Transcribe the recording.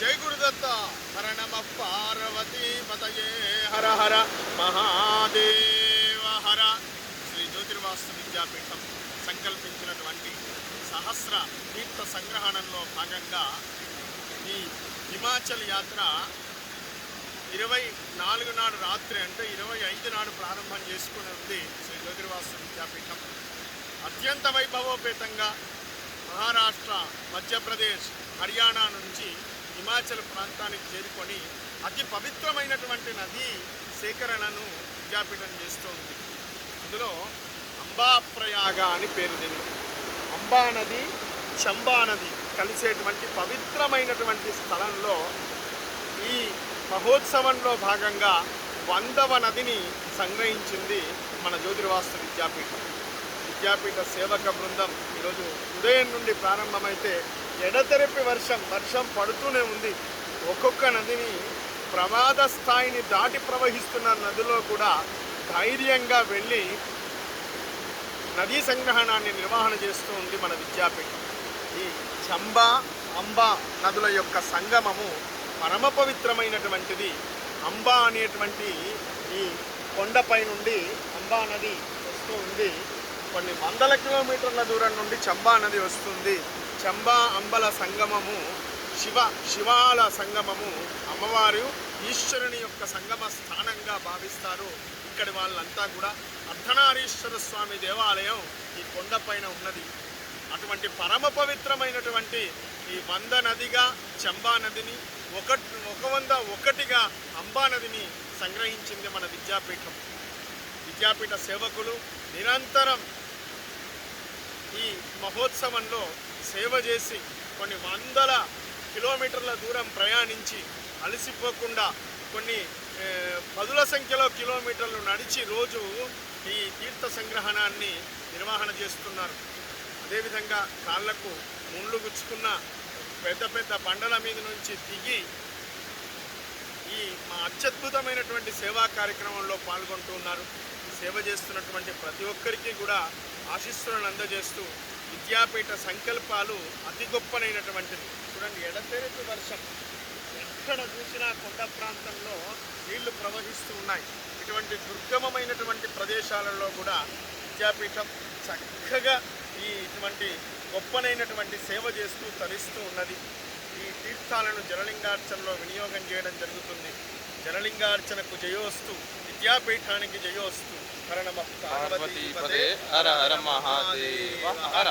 జై గురుదత్త. హర నమ పార్వతీ పతయే హర హర. మహాదేవ హర. శ్రీ జ్యోతిర్వాస్తు విద్యాపీఠం సంకల్పించినటువంటి సహస్ర తీర్థ సంగ్రహణంలో భాగంగా ఈ హిమాచల్ యాత్ర ఇరవై నాలుగు నాడు రాత్రి అంటే ఇరవై ఐదు నాడు ప్రారంభం చేసుకుని ఉంది శ్రీ జ్యోతిర్వాసు విద్యాపీఠం. అత్యంత వైభవోపేతంగా మహారాష్ట్ర మధ్యప్రదేశ్ హర్యానా నుంచి హిమాచల్ ప్రాంతానికి చేరుకొని అతి పవిత్రమైనటువంటి నది సేకరణను విద్యాపీఠం చేస్తోంది. అందులో అంబాప్రయాగ అని పేరు దీనికి అంబా నది చంబా నది కలిసేటువంటి పవిత్రమైనటువంటి స్థలంలో ఈ మహోత్సవంలో భాగంగా వందవ నదిని సంగ్రహించింది మన జ్యోతిర్వాస్తు విద్యాపీఠం. విద్యాపీఠ సేవక బృందం ఈరోజు ఉదయం నుండి ప్రారంభమైతే ఎడతెరిపి వర్షం వర్షం పడుతూనే ఉంది. ఒక్కొక్క నదిని ప్రమాద స్థాయిని దాటి ప్రవహిస్తున్న నదిలో కూడా ధైర్యంగా వెళ్ళి నదీ సంగ్రహణాన్ని నిర్వహణ చేస్తూ ఉంది మన విద్యాపీఠం. ఈ చంబా అంబా నదుల యొక్క సంగమము పరమ పవిత్రమైనటువంటిది. అంబా అనేటువంటి ఈ కొండపై నుండి అంబా నది వస్తూ ఉంది. కొన్ని వందల కిలోమీటర్ల దూరం నుండి చంబా నది వస్తుంది. చంబా అంబల సంగమము శివ శివాల సంగమము అమ్మవారు ఈశ్వరుని యొక్క సంగమ స్థానంగా భావిస్తారు. ఇక్కడి వాళ్ళంతా కూడా అర్ధనారీశ్వర స్వామి దేవాలయం ఈ కొండపైన ఉన్నది. అటువంటి పరమ పవిత్రమైనటువంటి ఈ వంద నదిగా చంబా నదిని ఒక ఒక వంద ఒకటిగా అంబా నదిని సంగ్రహించింది మన విద్యాపీఠం. విద్యాపీఠ సేవకులు నిరంతరం ఈ మహోత్సవంలో సేవ చేసి కొన్ని వందల కిలోమీటర్ల దూరం ప్రయాణించి అలసిపోకుండా కొన్ని పదుల సంఖ్యలో కిలోమీటర్లు నడిచి రోజు ఈ తీర్థ సంగ్రహణాన్ని నిర్వహణ చేస్తున్నారు. అదేవిధంగా కాళ్ళకు ముళ్ళు గుచ్చుకున్న పెద్ద పెద్ద బండల మీద నుంచి దిగి ఈ మా అత్యద్భుతమైనటువంటి సేవా కార్యక్రమంలో పాల్గొంటున్నారు సేవ చేస్తున్నటువంటి ప్రతి ఒక్కరికి కూడా ఆశీస్సులను అందజేస్తూ విద్యాపీఠ సంకల్పాలు అతి గొప్పనైనటువంటిది. చూడండి ఎడతెరిపి వర్షం. ఎక్కడ చూసినా కొండ ప్రాంతంలో నీళ్ళు ప్రవహిస్తూ ఉన్నాయి. ఇటువంటి దుర్గమమైనటువంటి ప్రదేశాలలో కూడా విద్యాపీఠం చక్కగా ఈ ఇటువంటి గొప్పనైనటువంటి సేవ చేస్తూ తరిస్తూ ఉన్నది. ఈ తీర్థాలను జలలింగార్చనలో వినియోగం చేయడం జరుగుతుంది. జలలింగార్చనకు జయోస్తు విద్యాపీఠానికి జయోస్తు. హర నమ. పార్వతీపదే హర హర మహాదేవ హర.